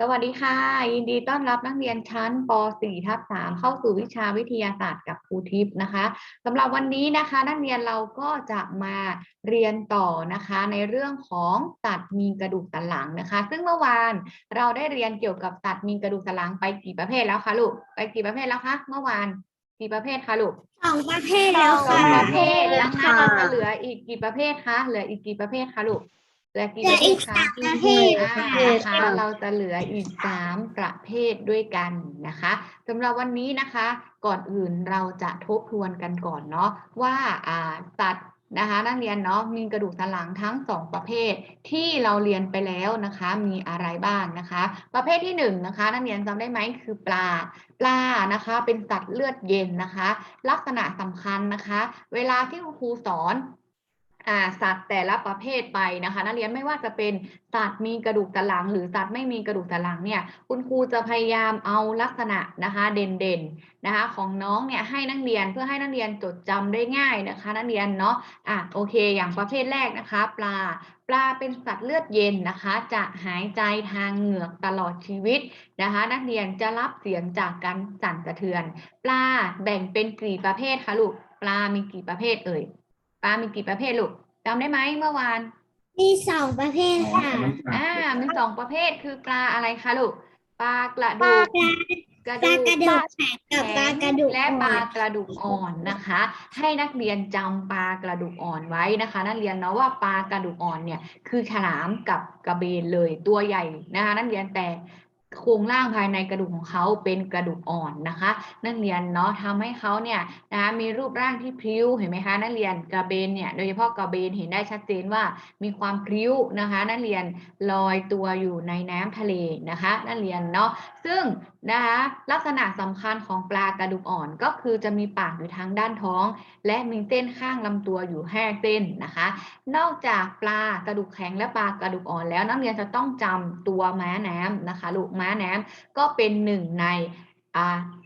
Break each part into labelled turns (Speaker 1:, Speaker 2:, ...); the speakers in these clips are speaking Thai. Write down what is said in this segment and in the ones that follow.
Speaker 1: สวัสดีค่ะ ยินดีต้อนรับนักเรียนชั้นป .4 ทับ3เข้าสู่วิชาวิทยาศาสตร์กับครูทิพย์นะคะสำหรับวันนี้นะคะ นักเรียนเราก็จะมาเรียนต่อนะคะ ในเรื่องของสัตว์มีกระดูกสันหลังนะคะ ซึ่งเมื่อวานเราได้เรียนเกี่ยวกับสัตว์มีกระดูกสันหลังไปกี่ประเภทแล้วคะลูกไปกี่ประเภทแล้วคะเมื่อวานกี่ประเภทคะลูก
Speaker 2: สองประเภทแล้ว
Speaker 1: สอง
Speaker 2: ค่ะ
Speaker 1: ประเภทนะคะเราจะเหลืออีกกี่ประเภทคะเหลืออีกกี่ประเภทคะลูก เหลือกี่
Speaker 2: เหลื
Speaker 1: ป
Speaker 2: อ
Speaker 1: ระเภ
Speaker 2: อี
Speaker 1: ท
Speaker 2: ก
Speaker 1: คะ
Speaker 2: สามประเภท
Speaker 1: อ่านะคะเราจะเหลืออีกสามประเภทด้วยกันนะคะสำหรับวันนี้นะคะ ก่อนอื่นเราจะทบทวนกันก่อนเนาะว่าสัตว์นะคะนักเรียนเนาะมีกระดูกสันหลังทั้งสองประเภทที่เราเรียนไปแล้วนะคะ มีอะไรบ้างนะคะ ประเภทที่หนึ่งนะคะนักเรียนจำได้ไหมคือปลา ปลานะคะ เป็นสัตว์เลือดเย็นนะคะ ลักษณะสำคัญนะคะ เวลาที่ครูสอน สัตว์แต่ละประเภทไปนะคะ นักเรียนไม่ว่าจะเป็นสัตว์มีกระดูกสันหลัง หรือสัตว์ไม่มีกระดูกสันหลังเนี่ยคุณครูจะพยายามเอาลักษณะนะคะเด่นๆนะคะของน้องเนี่ยให้นักเรียนเพื่อให้นักเรียนจดจำได้ง่ายนะคะ นักเรียนเนาะอะโอเค อย่างประเภทแรกนะคะ ปลาปลาเป็นสัตว์เลือดเย็นนะคะ จะหายใจทางเหงือกตลอดชีวิตนะคะ นักเรียนจะรับเสียงจากการสั่นสะเทือน ปลาแบ่งเป็นกี่ประเภทคะลูกปลามีกี่ประเภทเอ่ย ลา มีกี่ประเภทลูกจำได้ไหมเมื่อวาน
Speaker 2: มีสองประเภทค่ะ
Speaker 1: อ่ามีสองประเภทคือปลาอะไรคะลูก ปลากระ
Speaker 2: ปลา
Speaker 1: ดูก
Speaker 2: กระ
Speaker 1: กระ
Speaker 2: ปลา
Speaker 1: ดูก
Speaker 2: กระดูกแข็งกับปลากระดูก
Speaker 1: และป
Speaker 2: อ่
Speaker 1: ลา
Speaker 2: อน
Speaker 1: กระดูกอ่อนนะคะ ให้นักเรียนจำปลากระดูกอ่อนไว้นะคะ นักเรียนเนาะว่าปลากระดูกอ่อนเนี่ยคือฉลามกับกระเบนเลยตัวใหญ่นะคะนักเรียนแต่ โครงร่างภายในกระดูกของเขาเป็นกระดูกอ่อนนะคะ นักเรียนเนาะทำให้เขาเนี่ยนะคะมีรูปร่างที่พริ้วเห็นไหมคะนักเรียนกระเบนเนี่ยโดยเฉพาะกระเบนเห็นได้ชัดเจนว่ามีความพริ้วนะคะ นักเรียนลอยตัวอยู่ในน้ำทะเลนะคะ นักเรียนเนาะซึ่ง นะคะลักษณะสำคัญของปลากระดูกอ่อนก็คือจะมีปากอยู่ทางด้านท้อง และมีเส้นข้างลำตัวอยู่ห้าเส้นนะคะ นอกจากปลากระดูกแข็งและปลากระดูกอ่อนแล้วนักเรียนจะต้องจำตัวม้าน้ำนะคะลูกม้าน้ำก็เป็นหนึ่งใน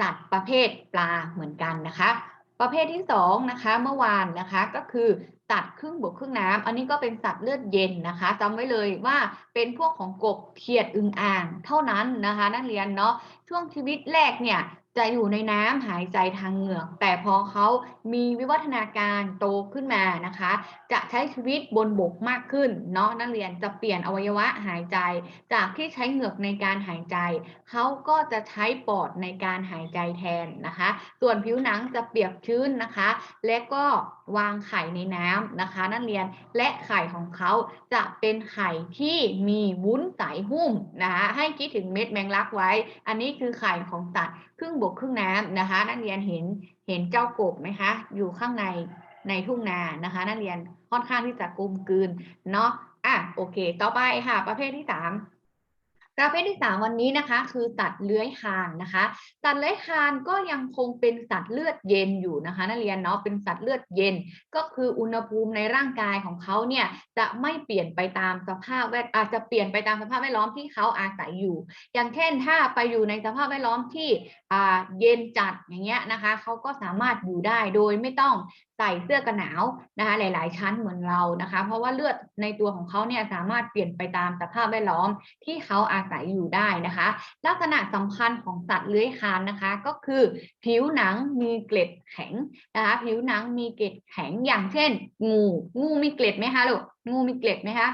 Speaker 1: สัตว์ประเภทปลาเหมือนกันนะคะ ประเภทที่สองนะคะเมื่อวานนะคะก็คือสัตว์ครึ่งบกครึ่งน้ำอันนี้ก็เป็นสัตว์เลือดเย็นนะคะจำไว้เลยว่าเป็นพวกของกบเขียดอึ่งอ่าง เท่านั้นนะคะ นักเรียนเนาะช่วงชีวิตแรกเนี่ย จะอยู่ในน้ำหายใจทางเหงือก แต่พอเขามีวิวัฒนาการโตขึ้นมานะคะ จะใช้ชีวิตบนบกมากขึ้นเนาะนักเรียนจะเปลี่ยนอวัยวะหายใจ จากที่ใช้เหงือกในการหายใจ เขาก็จะใช้ปอดในการหายใจแทนนะคะ ส่วนผิวหนังจะเปียกชื้นนะคะ และก็วางไข่ในน้ำนะคะ นักเรียนและไข่ของเขาจะเป็นไข่ที่มีวุ้นใสหุ้มนะคะให้คิดถึงเม็ดแมงลักไว้ อันนี้คือไข่ของสัตว์ ครึ่งบกครึ่งน้ำนะคะ นักเรียนเห็นเห็นเจ้ากบไหมคะ อยู่ข้างในในทุ่งนานะคะ นักเรียนค่อนข้างที่จะกลมกลืนเนาะอะโอเค ต่อไปค่ะ ประเภทที่สามประเภทที่สามวันนี้นะคะ คือสัตว์เลื้อยคลานนะคะสัตว์เลื้อยคลานก็ยังคงเป็นสัตว์เลือดเย็นอยู่นะคะนักเรียนเนาะเป็นสัตว์เลือดเย็น ก็คืออุณหภูมิในร่างกายของเขาเนี่ยจะไม่เปลี่ยนไปตามสภาพแวดอาจจะเปลี่ยนไปตามสภาพแวดล้อมที่เขาอาศัยอยู่ อย่างเช่นถ้าไปอยู่ในสภาพแวดล้อมที่ เย็นจัดอย่างเงี้ยนะคะเขาก็สามารถอยู่ได้โดยไม่ต้องใส่เสื้อกันหนาวนะคะหลาย ๆ ชั้นเหมือนเรานะคะ เพราะว่าเลือดในตัวของเขาเนี่ยสามารถเปลี่ยนไปตามสภาพแวดล้อมที่เขาอาศัยอยู่ได้นะคะ ลักษณะสำคัญของสัตว์เลื้อยคลานนะคะ ก็คือผิวหนังมีเกล็ดแข็งนะคะผิวหนังมีเกล็ดแข็งอย่างเช่น งูงูมีเกล็ดไหมคะลูกงูมีเกล็ดไหมคะ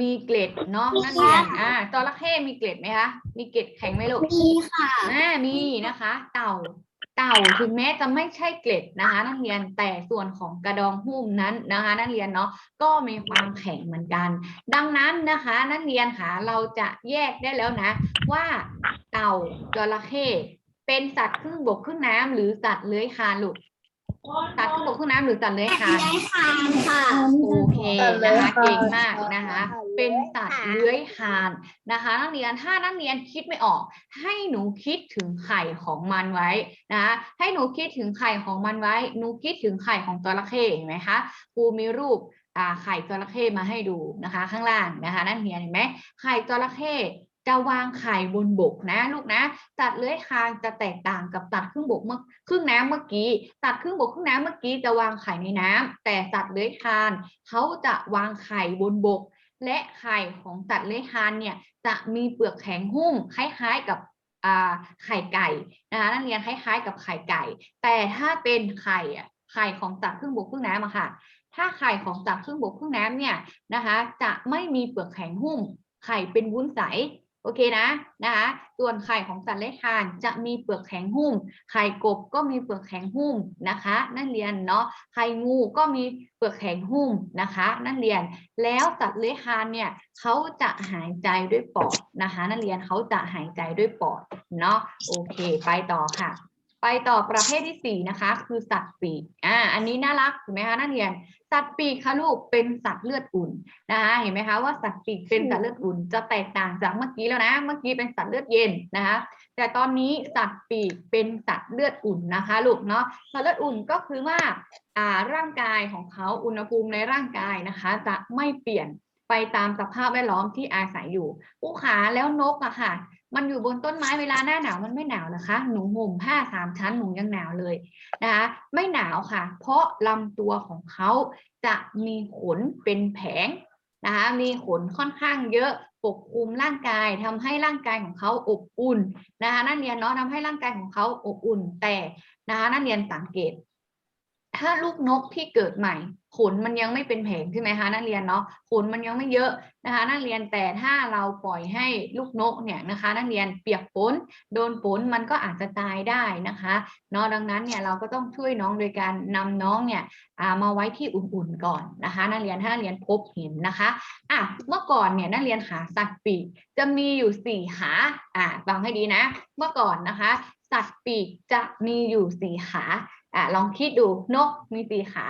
Speaker 1: มีเกล็ดเนาะนั่นเองอ่าจระเข้มีเกล็ดไหมคะมีเกล็ดแข็งไหมลูก
Speaker 2: มีค่ะ
Speaker 1: อ่ามีนะคะ เต่า เต่าถึงแม้จะไม่ใช่เกล็ดนะคะ นักเรียนแต่ส่วนของกระดองหุ้มนั้นนะคะ นักเรียนเนาะก็มีความแข็งเหมือนกัน ดังนั้นนะคะ นักเรียนค่ะเราจะแยกได้แล้วนะ ว่าเต่าจระเข้เป็นสัตว์ครึ่งบกครึ่งน้ำหรือสัตว์เลื้อยคลานลูก สัตว์ครึ่งบกครึ่งน้ำหรือสัตว์เลื้อยคลาน
Speaker 2: ได้คานค่ะ
Speaker 1: โอเคนะคะเก่งมากนะคะ เป็นสัตว์เลื้อยคลานนะคะ นักเรียนถ้านักเรียนคิดไม่ออก ให้หนูคิดถึงไข่ของมันไว้นะคะให้หนูคิดถึงไข่ของมันไว้ หนูคิดถึงไข่ของจระเข้เห็นไหมคะครูมีรูปอ่าไข่จระเข้มาให้ดูนะคะ ข้างล่างนะคะ นักเรียนเห็นไหมไข่จระเข้ จะวางไข่บนบกนะลูกนะสัตว์เลื้อยคานจะแตกต่างกับสัตว์ครึ่งบกเมื่อครึ่งน้ำเมื่อกี้สัตว์ครึ่งบกครึ่งน้ำเมื่อกี้จะวางไข่ในน้ำแต่สัตว์เลื้อยคานเขาจะวางไข่บนบก และไข่ของสัตว์เลื้อยคานเนี่ยจะมีเปลือกแข็งหุ้มคล้ายๆกับไข่ไก่นะคะนักเรียนคล้ายๆกับไข่ไก่ แต่ถ้าเป็นไข่อะไข่ของสัตว์ครึ่งบกครึ่งน้ำอะค่ะ ถ้าไข่ของสัตว์ครึ่งบกครึ่งน้ำเนี่ยนะคะ จะไม่มีเปลือกแข็งหุ้ม ไข่เป็นวุ้นใส โอเคนะนะคะส่วนไข่ของสัตว์เลื้อยคลานจะมีเปลือกแข็งหุ้ม ไข่กบก็มีเปลือกแข็งหุ้มนะคะ นั่นเรียนเนาะไข่งูก็มีเปลือกแข็งหุ้มนะคะ นั่นเรียนแล้วสัตว์เลื้อยคลานเนี่ยเขาจะหายใจด้วยปอดนะคะ นั่นเรียนเขาจะหายใจด้วยปอดเนาะโอเค ไปต่อค่ะ ไปต่อประเภทที่สี่นะคะ คือสัตว์ปีกอ่าอันนี้น่ารักถูกไหมคะนักเรียน สัตว์ปีกค่ะลูกเป็นสัตว์เลือดอุ่นนะคะเห็นไหมคะว่าสัตว์ปีกเป็นสัตว์เลือดอุ่น จะแตกต่างจากเมื่อกี้แล้วนะ เมื่อกี้เป็นสัตว์เลือดเย็นนะคะ แต่ตอนนี้สัตว์ปีกเป็นสัตว์เลือดอุ่นนะคะลูกเนาะสัตว์เลือดอุ่นก็คือว่าอ่าร่างกายของเขาอุณหภูมิในร่างกายนะคะ จะไม่เปลี่ยน ไปตามสภาพแวดล้อมที่อาศัยอยู่ผู้ขาแล้วนกอะค่ะ มันอยู่บนต้นไม้เวลาหน้าหนาวมันไม่หนาวเหรอคะ หนูห่มผ้าสามชั้นหนูยังหนาวเลยนะคะไม่หนาวค่ะ เพราะลำตัวของเขาจะมีขนเป็นแผงนะคะมีขนค่อนข้างเยอะปกคลุมร่างกายทำให้ร่างกายของเขาอบอุ่นนะคะนักเรียนเนาะทำให้ร่างกายของเขาอบอุ่นแต่นะคะนักเรียนสังเกต ถ้าลูกนกที่เกิดใหม่ขนมันยังไม่เป็นแผงใช่ไหมคะนักเรียนเนาะขนมันยังไม่เยอะนะคะ นักเรียนแต่ถ้าเราปล่อยให้ลูกนกเนี่ยนะคะ นักเรียนเปียกฝนโดนฝนมันก็อาจจะตายได้นะคะเนาะดังนั้นเนี่ยเราก็ต้องช่วยน้องโดยการนำน้องเนี่ยอ่ามาไว้ที่อุ่นๆก่อนนะคะ นักเรียนถ้านักเรียนพบเห็นนะคะอะเมื่อก่อนเนี่ยนักเรียนหาสัตว์ปีกจะมีอยู่สี่ขาอ่าฟังให้ดีนะ เมื่อก่อนนะคะ สัตว์ปีกจะมีอยู่สี่ขา อะลองคิดดูนกมีสี่ขา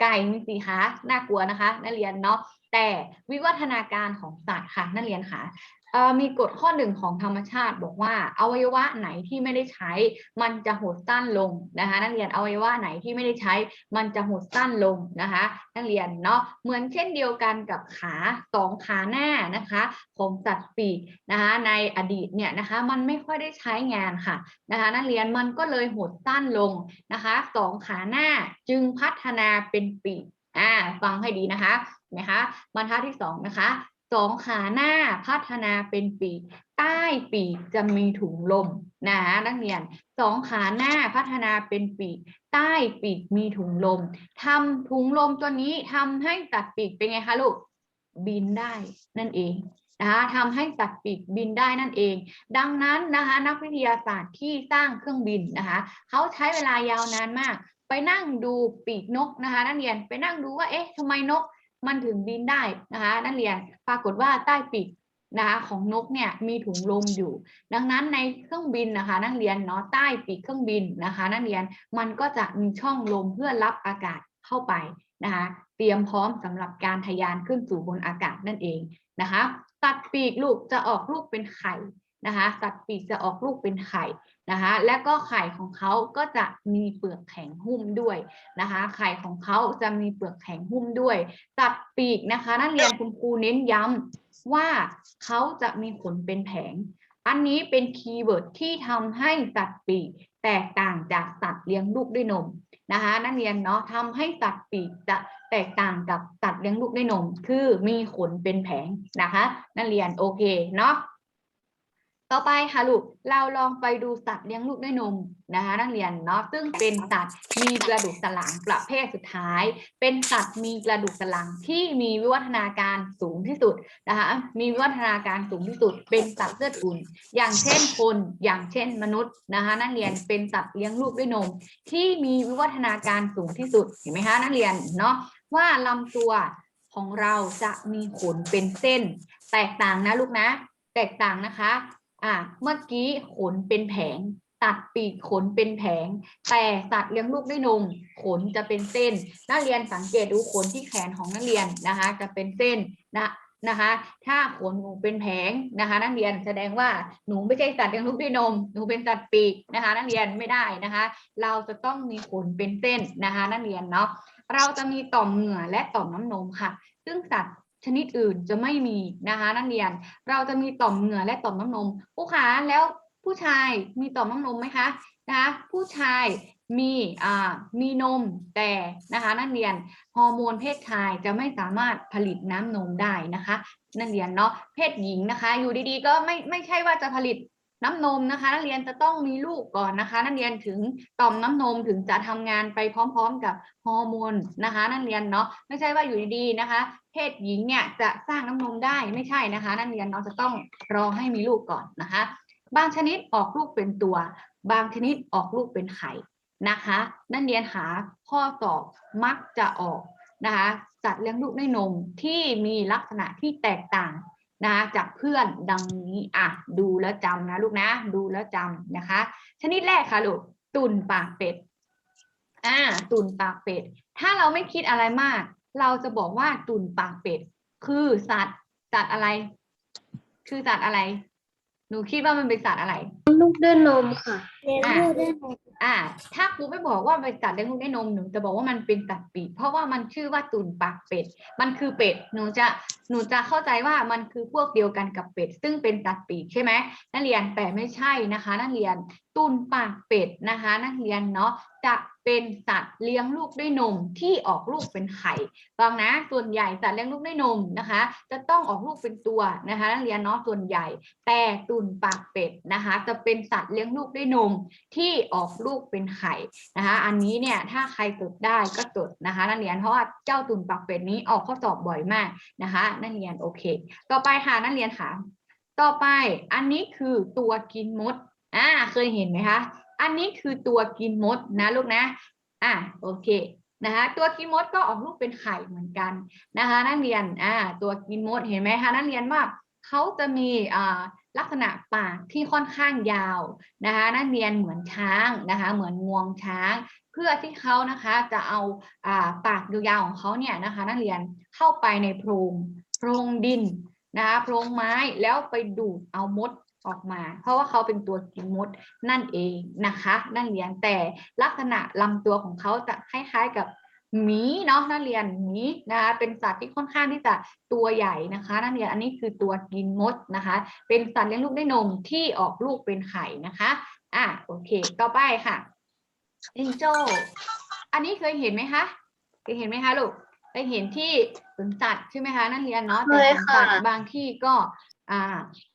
Speaker 1: ไก่มีสี่ขาน่ากลัวนะคะ นักเรียนเนาะแต่วิวัฒนาการของสัตว์ค่ะนักเรียนค่ะ มีกฎข้อหนึ่งของธรรมชาติบอกว่าอวัยวะไหนที่ไม่ได้ใช้ มันจะหดสั้นลงนะคะนักเรียนอวัยวะไหนที่ไม่ได้ใช้ มันจะหดสั้นลงนะคะนักเรียนเนาะเหมือนเช่นเดียวกันกับขาสองขาหน้านะคะของสัตว์ปีกนะคะในอดีตเนี่ยนะคะมันไม่ค่อยได้ใช้งานค่ะนะคะนักเรียนมันก็เลยหดสั้นลงนะคะสองขาหน้าจึงพัฒนาเป็นปีกอ่าฟังให้ดีนะคะนะคะบรรทัดที่สองนะคะ สองขาหน้าพัฒนาเป็นปีก ใต้ปีกจะมีถุงลมนะคะนักเรียนสองขาหน้าพัฒนาเป็นปีก ใต้ปีกมีถุงลมทำถุงลมตัวนี้ทำให้ตัดปีกเป็นไงคะลูกบินได้นั่นเองนะคะทำให้ตัดปีกบินได้นั่นเอง ดังนั้นนะคะนักวิทยาศาสตร์ที่สร้างเครื่องบินนะคะเขาใช้เวลายาวนานมาก ไปนั่งดูปีกนกนะคะนักเรียนไปนั่งดูว่าเอ๊ะทำไมนก มันถึงบินได้นะคะนักเรียนปรากฏว่าใต้ปีกนะคะของนกเนี่ยมีถุงลมอยู่ ดังนั้นในเครื่องบินนะคะ นักเรียนเนาะใต้ปีกเครื่องบินนะคะ นักเรียนมันก็จะมีช่องลมเพื่อรับอากาศเข้าไปนะคะ เตรียมพร้อมสำหรับการทะยานขึ้นสู่บนอากาศนั่นเองนะคะสัตว์ปีกลูกจะออกลูกเป็นไข่ นะคะสัตว์ปีกจะออกลูกเป็นไข่นะคะและก็ไข่ของเขาก็จะมีเปลือกแข็งหุ้มด้วยนะคะไข่ของเขาจะมีเปลือกแข็งหุ้มด้วยสัตว์ปีกนะคะนักเรียนคุณครูเน้นย้ำว่าเขาจะมีขนเป็นแผง อันนี้เป็นคีย์เวิร์ดที่ทำให้สัตว์ปีกแตกต่างจากสัตว์เลี้ยงลูกด้วยนมนะคะนักเรียนเนาะทำให้สัตว์ปีกจะแตกต่างกับสัตว์เลี้ยงลูกด้วยนม คือมีขนเป็นแผงนะคะ นักเรียนโอเคเนาะ ต่อไปค่ะลูก เราลองไปดูสัตว์เลี้ยงลูกด้วยนมนะคะนักเรียนเนาะซึ่งเป็นสัตว์มีกระดูกสันหลังประเภทสุดท้าย เป็นสัตว์มีกระดูกสันหลังที่มีวิวัฒนาการสูงที่สุดนะคะมีวิวัฒนาการสูงที่สุด เป็นสัตว์เลือดอุ่น อย่างเช่นคนอย่างเช่นมนุษย์นะคะนักเรียนเป็นสัตว์เลี้ยงลูกด้วยนม ที่มีวิวัฒนาการสูงที่สุดเห็นไหมคะนักเรียนเนาะว่าลำตัวของเราจะมีขนเป็นเส้น แตกต่างนะลูกนะ แตกต่างนะคะ อะเมื่อกี้ขนเป็นแผง ตัดปีกขนเป็นแผง แต่สัตว์เลี้ยงลูกด้วยนมขนจะเป็นเส้น นักเรียนสังเกตดูขนที่แขนของนักเรียนนะคะ จะเป็นเส้นนะนะคะ ถ้าขนหนูเป็นแผงนะคะ นักเรียนแสดงว่าหนูไม่ใช่สัตว์เลี้ยงลูกด้วยนม หนูเป็นสัตว์ปีกนะคะ นักเรียนไม่ได้นะคะ เราจะต้องมีขนเป็นเส้นนะคะ นักเรียนเนาะเราจะมีต่อมเหงื่อและต่อมน้ำนมค่ะ ซึ่งสัตว์ ชนิดอื่นจะไม่มีนะคะนักเรียน เราจะมีต่อมเหงื่อและต่อมน้ำนมผู้ขาแล้วผู้ชายมีต่อมน้ำนมไหมคะนะคะผู้ชายมีอ่ามีนมแต่นะคะนักเรียนฮอร์โมนเพศชายจะไม่สามารถผลิตน้ำนมได้นะคะ นักเรียนเนาะเพศหญิงนะคะ อยู่ดีๆ ก็ไม่ไม่ใช่ว่าจะผลิต น้ำนมนะคะ นักเรียนจะต้องมีลูกก่อนนะคะ นักเรียนถึงต่อมน้ำนมถึงจะทำงานไปพร้อม ๆ กับฮอร์โมนนะคะ นักเรียนเนาะไม่ใช่ว่าอยู่ดีๆนะคะ เพศหญิงเนี่ยจะสร้างน้ำนมได้ไม่ใช่นะคะ นักเรียนเนาะจะต้องรอให้มีลูกก่อนนะคะ บางชนิดออกลูกเป็นตัว บางชนิดออกลูกเป็นไข่นะคะ นักเรียนหาข้อสอบมักจะออกนะคะสัตว์เลี้ยงลูกด้วยนมที่มีลักษณะที่แตกต่าง นะคะจากเพื่อนดังนี้อะดูแล้วจำนะลูกนะ ดูแล้วจำนะคะ ชนิดแรกค่ะลูกตุ่นปากเป็ดอ่าตุ่นปากเป็ด ถ้าเราไม่คิดอะไรมาก เราจะบอกว่าตุ่นปากเป็ด คือสัตว์สัตว์อะไร คือสัตว์อะไร หนูคิดว่ามันเป็นสัตว์อะไร
Speaker 3: ลูกด้วยนมค่ะ
Speaker 2: เรียนรู้ได้ไหม
Speaker 1: อ่า ถ้าครูไม่บอกว่าเป็นสัตว์เลี้ยงลูกด้วยนมหนูจะบอกว่ามันเป็นสัตว์ปีกเพราะว่ามันชื่อว่าตุ่นปากเป็ด มันคือเป็ดหนูจะหนูจะเข้าใจว่ามันคือพวกเดียวกันกับเป็ด ซึ่งเป็นสัตว์ปีกใช่ไหมนักเรียนแต่ไม่ใช่นะคะ นักเรียนตุ่นปากเป็ดนะคะ นักเรียนเนาะจะ เป็นสัตว์เลี้ยงลูกด้วยนมที่ออกลูกเป็นไข่ฟังนะ ส่วนใหญ่สัตว์เลี้ยงลูกด้วยนมนะคะ จะต้องออกลูกเป็นตัวนะคะนักเรียนเนาะส่วนใหญ่ แต่ตุ่นปากเป็ดนะคะ จะเป็นสัตว์เลี้ยงลูกด้วยนมที่ออกลูกเป็นไข่นะคะ อันนี้เนี่ยถ้าใครจดได้ก็จดนะคะ นักเรียนเพราะว่าเจ้าตุ่นปากเป็ดนี้ออกข้อสอบบ่อยมากนะคะ นักเรียนโอเค ต่อไปค่ะนักเรียนค่ะต่อไปอันนี้คือตัวกินมดอ่าเคยเห็นไหมคะ อันนี้คือตัวกินมดนะลูกนะ อ่าโอเคนะคะตัวกินมดก็ออกลูกเป็นไข่เหมือนกันนะคะนักเรียนอ่าตัวกินมดเห็นไหมคะนักเรียนว่าเขาจะมีอ่าลักษณะปากที่ค่อนข้างยาวนะคะนักเรียนเหมือนช้างนะคะเหมือนงวงช้าง เพื่อที่เขานะคะจะเอาอ่าปากยาวๆของเขาเนี่ยนะคะนักเรียนเข้าไปในโพรงโพรงดินนะคะโพรงไม้แล้วไปดูดเอามด ออกมา เพราะว่าเขาเป็นตัวกินมดนั่นเองนะคะนักเรียนแต่ลักษณะลำตัวของเขาจะคล้ายๆกับหมีเนาะนักเรียนหมีนะคะเป็นสัตว์ที่ค่อนข้างที่จะตัวใหญ่นะคะนักเรียนอันนี้คือตัวกินมดนะคะ เป็นสัตว์เลี้ยงลูกด้วยนมที่ออกลูกเป็นไข่นะคะอะโอเค ต่อไปค่ะจิงโจ้อันนี้เคยเห็นไหมคะเคยเห็นไหมคะลูกไปเห็นที่สวนสัตว์ใช่ไหมคะนักเรียนเนาะแต่
Speaker 3: เคย
Speaker 1: สวนสัตว์
Speaker 3: ค่ะ
Speaker 1: บางที่ก็ อ่า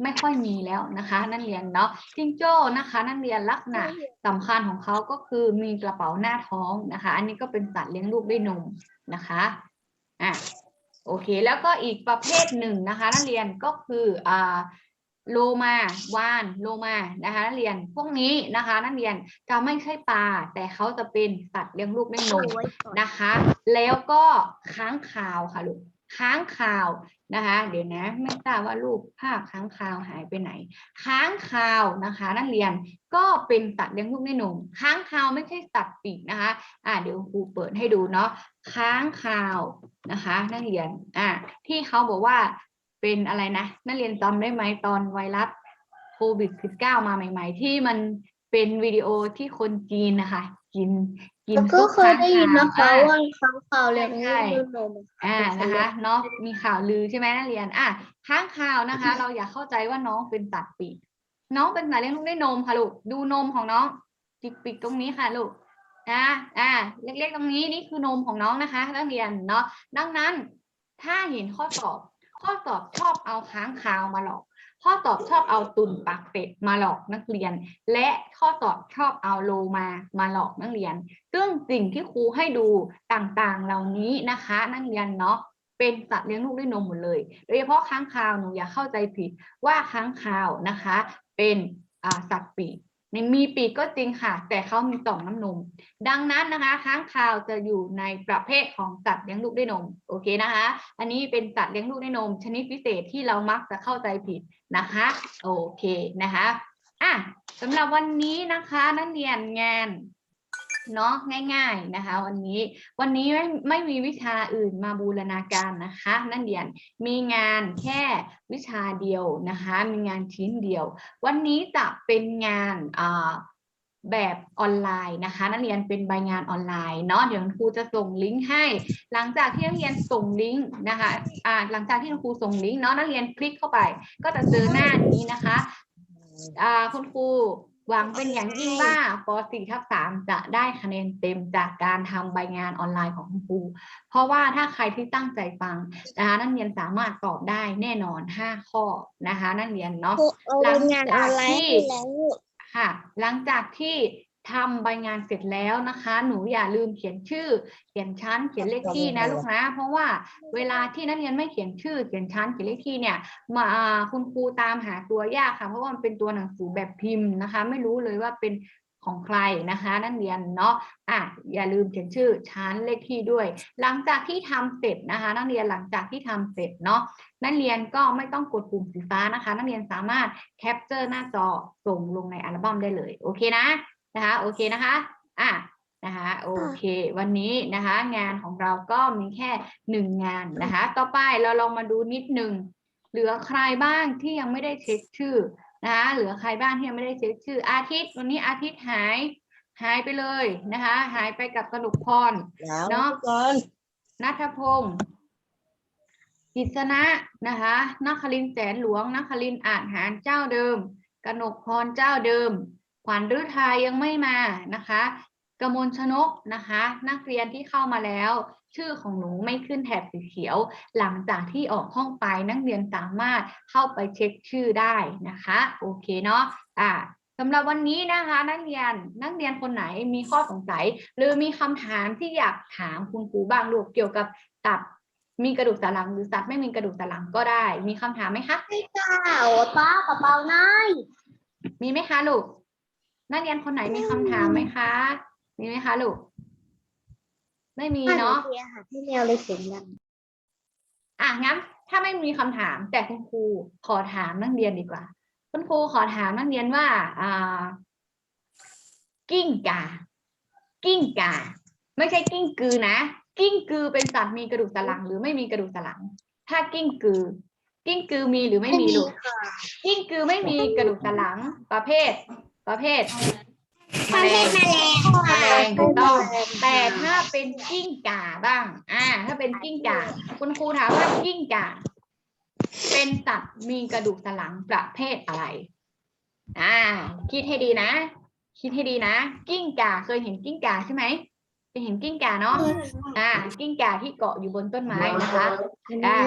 Speaker 1: ไม่ค่อยมีแล้วนะคะ นักเรียนเนาะจิงโจ้นะคะ นักเรียนลักษณะสำคัญของเขาก็คือมีกระเป๋าหน้าท้องนะคะ อันนี้ก็เป็นสัตว์เลี้ยงลูกด้วยนมนะคะอะโอเค แล้วก็อีกประเภทหนึ่งนะคะ นักเรียนก็คืออ่าโลมาวานโลมานะคะ นักเรียนพวกนี้นะคะ นักเรียนจะไม่ใช่ปลาแต่เขาจะเป็นสัตว์เลี้ยงลูกด้วยนมนะคะ แล้วก็ค้างคาวค่ะลูก ค้างคาวนะคะ เดี๋ยวนะไม่ทราบว่ารูปภาพค้างคาวหายไปไหน ค้างคาวนะคะ นักเรียนก็เป็นสัตว์เลี้ยงลูกด้วยนมค้างคาวไม่ใช่สัตว์ปีกนะคะ อ่าเดี๋ยวครูเปิดให้ดูเนาะค้างคาวนะคะ นักเรียนอ่าที่เขาบอกว่าเป็นอะไรนะ นักเรียนจำได้ไหมตอนไวรัสโควิด -19 มาใหม่ ๆ ที่มัน เป็นวิดีโอที่คนจีนนะคะ กินกิน
Speaker 3: แล้วก็
Speaker 1: ซุป
Speaker 3: เคยได้ยินนะคะ
Speaker 1: ค้างคาว
Speaker 3: ว่าค้างคาวเลี้ยง
Speaker 1: ใช่
Speaker 3: ลูกด้วยนม
Speaker 1: อ่านะคะเนาะมีข่าวลือใช่ไหมนักเรียนอะค้างคาวนะคะ เราอย่าเข้าใจว่าน้องเป็นสัตว์ปีกน้องเป็นสัตว์เลี้ยงลูกด้วยนมค่ะลูกดูนมของน้องจิกปีกตรงนี้ค่ะลูกนะอ่าเล็กๆตรงนี้นี่คือนมของน้องนะคะ นักเรียนเนาะดังนั้นถ้าเห็นข้อสอบ ข้อสอบชอบเอาค้างคาวมาหลอก ข้อสอบชอบเอาตุ่นปากเป็ดมาหลอกนักเรียน และข้อสอบชอบเอาโลมามาหลอกนักเรียน ซึ่งสิ่งที่ครูให้ดูต่างๆเหล่านี้นะคะ นักเรียนเนาะเป็นสัตว์เลี้ยงลูกด้วยนมหมดเลย โดยเฉพาะค้างคาวหนูอย่าเข้าใจผิดว่าค้างคาวนะคะ เป็นสัตว์ปีก ในมีปีกก็จริงค่ะ แต่เขามีต่อมน้ำนม ดังนั้นนะคะค้างคาวจะอยู่ในประเภทของสัตว์เลี้ยงลูกด้วยนมโอเคนะคะ อันนี้เป็นสัตว์เลี้ยงลูกด้วยนม ชนิดพิเศษที่เรามักจะเข้าใจผิดนะคะโอเคนะคะอะสำหรับวันนี้นะคะนักเรียนงาน เนาะง่ายๆนะคะวันนี้วันนี้ไม่ไม่มีวิชาอื่นมาบูรณาการนะคะ นักเรียนมีงานแค่วิชาเดียวนะคะ มีงานชิ้นเดียว วันนี้จะเป็นงานอ่าแบบออนไลน์นะคะ นักเรียนเป็นใบงานออนไลน์เนาะเดี๋ยวครูจะส่งลิงก์ให้ หลังจากที่นักเรียนส่งลิงก์นะคะอ่าหลังจากที่คุณครูส่งลิงก์เนาะนักเรียนคลิกเข้าไป ก็จะเจอหน้านี้นะคะอ่าคุณครู หวังเป็นอย่างยิ่งว่าป .4 ทับ3จะได้คะแนนเต็มจากการทำใบงานออนไลน์ของคุณครู เพราะว่าถ้าใครที่ตั้งใจฟังนะคะนักเรียนสามารถตอบได้แน่นอน 5 ข้อนะคะนักเรียนเนาะ
Speaker 2: เอางานออนไลน์ให้แล้ว
Speaker 1: ค่ะ หลังจากที่ ทำใบงานเสร็จแล้วนะคะ หนูอย่าลืมเขียนชื่อ เขียนชั้น เขียนเลขที่นะลูกนะ เพราะว่าเวลาที่นักเรียนไม่เขียนชื่อ เขียนชั้น เขียนเลขที่เนี่ย มาคุณครูตามหาตัวยากค่ะ เพราะว่ามันเป็นตัวหนังสือแบบพิมพ์นะคะ ไม่รู้เลยว่าเป็นของใครนะคะ นักเรียนเนาะอะอย่าลืมเขียนชื่อชั้นเลขที่ด้วย หลังจากที่ทำเสร็จนะคะ นักเรียนหลังจากที่ทำเสร็จเนาะนักเรียนก็ไม่ต้องกดปุ่มสีฟ้านะคะ นักเรียนสามารถแคปเจอร์หน้าจอส่งลงในอัลบั้มได้เลย โอเคนะ นะคะโอเคนะคะอะนะคะโอเค วันนี้นะคะงานของเราก็มีแค่หนึ่งงานนะคะต่อไปเราลองมาดูนิดหนึ่งเหลือใครบ้างที่ยังไม่ได้เช็คชื่อนะคะเหลือใครบ้างที่ยังไม่ได้เช็คชื่อ อาทิตย์วันนี้อาทิตย์หายหายไปเลยนะคะ หายไปกับกระหนกพร
Speaker 4: แล้ว
Speaker 1: เนาะ
Speaker 4: ก่อน
Speaker 1: นัทพงศ์กิษณะนะคะนักคลินทร์แสนหลวงนักคลินทร์อาจหารเจ้าเดิม กนกพรเจ้าเดิม ขวัญฤทัยยังไม่มานะคะกมลชนกนะคะ นักเรียนที่เข้ามาแล้ว ชื่อของหนูไม่ขึ้นแถบสีเขียว หลังจากที่ออกห้องไปนักเรียนสามารถเข้าไปเช็คชื่อได้นะคะโอเคเนาะอ่าสำหรับวันนี้นะคะนักเรียนนักเรียนคนไหนมีข้อสงสัย หรือมีคำถามที่อยากถามคุณครูบ้างลูกเกี่ยวกับสัตว์มีกระดูกสันหลังหรือสัตว์ไม่มีกระดูกสันหลังก็ได้ มีคำถามไหมคะ
Speaker 3: ค่ะโอ้ป้ากระเป๋านาย
Speaker 1: มีไหมคะลูก นักเรียนคนไหนมีคำถามไหมคะ มีไหมคะลูก ไม่มีเนาะ
Speaker 3: ค่ะที่แนวเลยเสียงดัง
Speaker 1: อะงั้นถ้าไม่มีคำถามแต่คุณครูขอถามนักเรียนดีกว่า คุณครูขอถามนักเรียนว่าอ่ากิ้งก่า กิ้งก่า ไม่ใช่กิ้งกือนะ กิ้งกือเป็นสัตว์มีกระดูกสันหลังหรือไม่มีกระดูกสันหลัง ถ้ากิ้งกือ กิ้งกือมีหรือไม่มีลูกกิ้งกือไม่มีกระดูกสันหลังประเภท ประเภท
Speaker 2: ประเภทแมลง
Speaker 1: แมลงถูกต้อง แต่ถ้าเป็นกิ้งก่าบ้าง อ่า ถ้าเป็นกิ้งก่า คุณครูถามว่ากิ้งก่า เป็นสัตว์มีกระดูกสันหลังประเภทอะไร อ่า คิดให้ดีนะ คิดให้ดีนะ กิ้งก่าเคยเห็นกิ้งก่าใช่ไหมเคยเห็นกิ้งก่าเนาะ อ่า กิ้งก่าที่เกาะอยู่บนต้นไม้นะคะ อ่า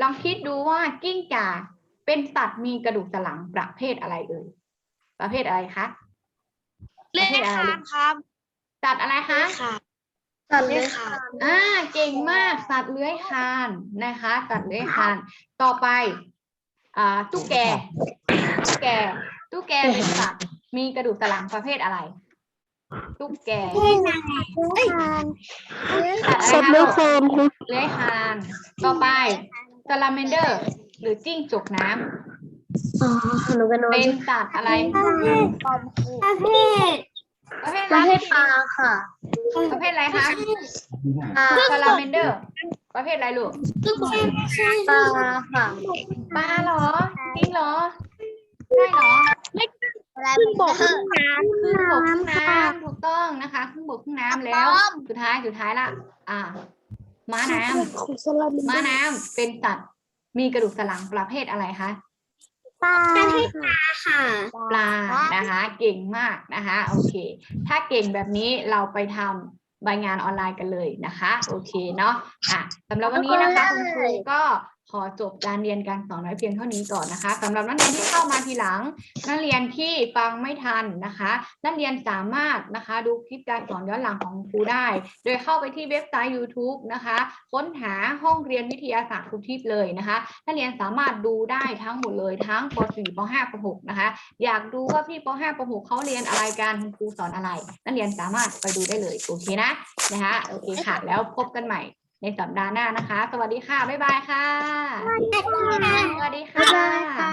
Speaker 1: ลองคิดดูว่ากิ้งก่าเป็นสัตว์มีกระดูกสันหลังประเภทอะไรเอ่ย ประเภทอะไรคะ
Speaker 2: เลื่อยคานครับ
Speaker 1: สัตว์อะไรคะ
Speaker 3: สัตว์เลยค่ะ
Speaker 1: อ่าเก่งมากสัตว์เลื้อยคลานนะคะสัตว์เลื้อยคลานต่อไปอ่าตุ๊กแกตุ๊กแกตุ๊กแกเป็นสัตว์มีกระดูกสันหลังประเภทอะไร ตุ๊กแกสัตว์อะไรคะลูกเลื้อยคลาน ต่อไปซาลาเมนเดอร์ หรือจิ้งจกน้ำ
Speaker 3: อ๋อหนูกันนอน
Speaker 1: เป็นสัตว์อะไร
Speaker 2: ประเภท
Speaker 1: ประเภท
Speaker 3: ป
Speaker 1: อะไร
Speaker 3: ระเภทปลาค่ะ
Speaker 1: ประเภทอะไรคะ
Speaker 3: ปลา
Speaker 1: ซาลาเมนเดอร์ ประเภทอะไรลูก
Speaker 3: ปลาค่ะ
Speaker 1: ปลาเหรอจริงเหรอใช่เหรอ
Speaker 2: ขึ้นบกขึ้นน้
Speaker 1: ครึ่งบกครึ่งน้ำถูกต้องนะคะครึ่งบกครึ่งน้ำแล้ว สุดท้ายสุดท้ายละอ่าม้าน้ำม้าน้ำเป็นสัตว์มีกระดูกสันหลังประเภทอะไรคะำ
Speaker 2: ปลาประเภทปลาค่ะ
Speaker 1: ปลานะคะ เก่งมากนะคะ โอเค ถ้าเก่งแบบนี้เราไปทำใบงานออนไลน์กันเลยนะคะ โอเคเนาะอะสำหรับวันนี้นะคะคุณครูก็ ขอจบการเรียนการสอนไว้เพียงเท่านี้ก่อนนะคะสำหรับนักเรียนที่เข้ามาทีหลัง นักเรียนที่ฟังไม่ทันนะคะ นักเรียนสามารถนะคะ ดูคลิปการสอนย้อนหลังของครูได้ โดยเข้าไปที่เว็บไซต์ YouTube นะคะ ค้นหาห้องเรียนวิทยาศาสตร์ทุกทิศเลยนะคะ นักเรียนสามารถดูได้ทั้งหมดเลยทั้งป .4 ป .5 ป .6 นะคะ อยากดูว่าพี่ป .5 ป .6 เขาเรียนอะไรกันคุณครูสอนอะไร นักเรียนสามารถไปดูได้เลยโอเคนะนะคะโอเคค่ะแล้วพบกันใหม่ ในสัปดาห์หน้านะคะ สวัสดีค่ะ บ๊ายบายค่ะ สวัสดีค่ะ
Speaker 3: บ๊ายบายค่ะ